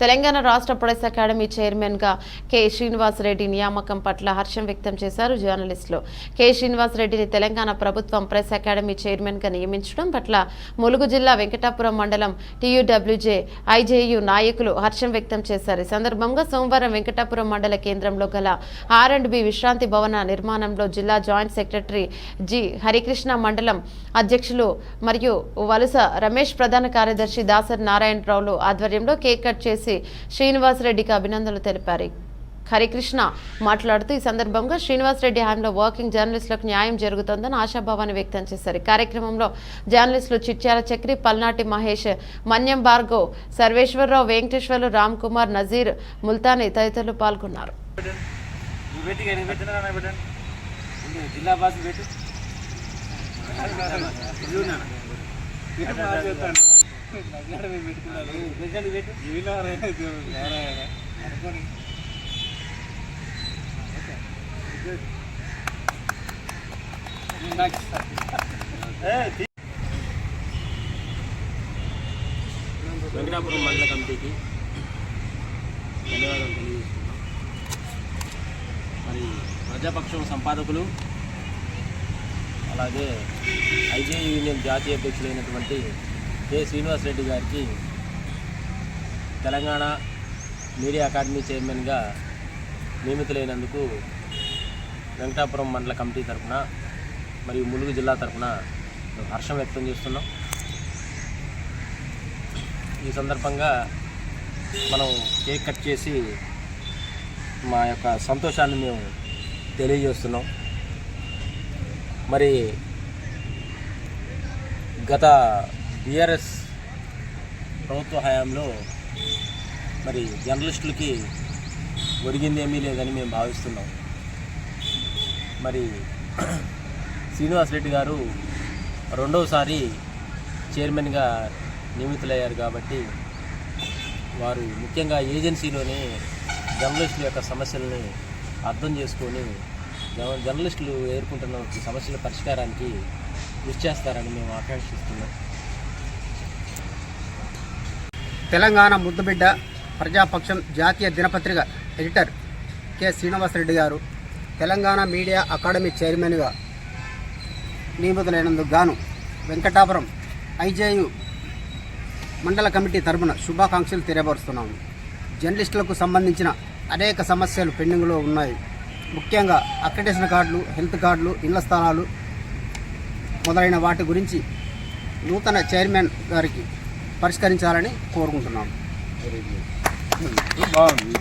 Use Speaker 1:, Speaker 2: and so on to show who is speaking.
Speaker 1: తెలంగాణ రాష్ట్ర press academy చైర్మన్గా K Srinivasa Reddy నియామకం పట్ల హర్షం వ్యక్తం చేశారు జర్నలిస్టులు. కె శ్రీనివాసరెడ్డిని తెలంగాణ ప్రభుత్వం ప్రెస్ అకాడమీ చైర్మన్గా నియమించడం పట్ల ములుగు జిల్లా వెంకటాపురం మండలం టీయూడబ్ల్యూజే ఐజేయు నాయకులు హర్షం వ్యక్తం చేశారు. ఈ సందర్భంగా సోమవారం వెంకటాపురం మండల కేంద్రంలో గల ఆర్ అండ్ బి విశ్రాంతి భవన నిర్మాణంలో జిల్లా జాయింట్ సెక్రటరీ జి హరికృష్ణ మండలం అధ్యక్షులు మరియు వలస రమేష్ ప్రధాన కార్యదర్శి దాసరి నారాయణరావులు ఆధ్వర్యంలో కేక్ కట్ చేసి శ్రీనివాసరెడ్డికి అభినందనలు తెలిపారు. హరికృష్ణ మాట్లాడుతూ ఈ సందర్భంగా శ్రీనివాసరెడ్డి హయాంలో వర్కింగ్ జర్నలిస్టులకు న్యాయం జరుగుతోందని ఆశాభావాన్ని వ్యక్తం చేశారు. ఈ కార్యక్రమంలో జర్నలిస్టులు చిట్యాల చక్రి పల్నాటి మహేష్ మన్యం భార్గవ్ సర్వేశ్వరరావు వెంకటేశ్వర్లు రామ్ కుమార్ నజీర్ ముల్తానీ తదితరులు పాల్గొన్నారు.
Speaker 2: జిల్లా వెంకటాపురం మండల కమిటీకి ధన్యవాదాలు తెలియజేస్తున్నాం. మరి ప్రజాపక్షం సంపాదకులు అలాగే ఐజీ యూనియన్ జాతీయ అధ్యక్షులైనటువంటి కె శ్రీనివాసరెడ్డి గారికి తెలంగాణ మీడియా అకాడమీ చైర్మన్గా నియమితులైనందుకు వెంకటాపురం మండల కమిటీ తరఫున మరియు ములుగు జిల్లా తరఫున మేము హర్షం వ్యక్తం చేస్తున్నాం. ఈ సందర్భంగా మనం కేక్ కట్ చేసి మా యొక్క సంతోషాన్ని మేము తెలియజేస్తున్నాం. మరి గత బీఆర్ఎస్ ప్రభుత్వ హయాంలో మరి జర్నలిస్టులకి ఒరిగింది ఏమీ లేదని మేము భావిస్తున్నాం. మరి శ్రీనివాస్ రెడ్డి గారు రెండవసారి చైర్మన్గా నియమితులయ్యారు కాబట్టి వారు ముఖ్యంగా ఏజెన్సీలోనే జర్నలిస్టుల యొక్క సమస్యలని అర్థం చేసుకొని జర్నలిస్టులు ఎదుర్కొంటున్న సమస్యల పరిష్కారానికి కృషి చేస్తారని మేము ఆకాంక్షిస్తున్నాం.
Speaker 3: తెలంగాణ ముద్దుబిడ్డ ప్రజాపక్షం జాతీయ దినపత్రిక ఎడిటర్ కె శ్రీనివాసరెడ్డి గారు తెలంగాణ మీడియా అకాడమీ చైర్మన్గా నియమితులైనందుకు గాను వెంకటాపురం ఐజేయు మండల కమిటీ తరపున శుభాకాంక్షలు తెలియపరుస్తున్నాము. జర్నలిస్టులకు సంబంధించిన అనేక సమస్యలు పెండింగ్లో ఉన్నాయి. ముఖ్యంగా అక్రిడేషన్ కార్డులు హెల్త్ కార్డులు ఇళ్ళ స్థలాలు మొదలైన వాటి గురించి నూతన చైర్మన్ గారికి పరిష్కరించాలని కోరుకుంటున్నాం.
Speaker 4: బాగుంది.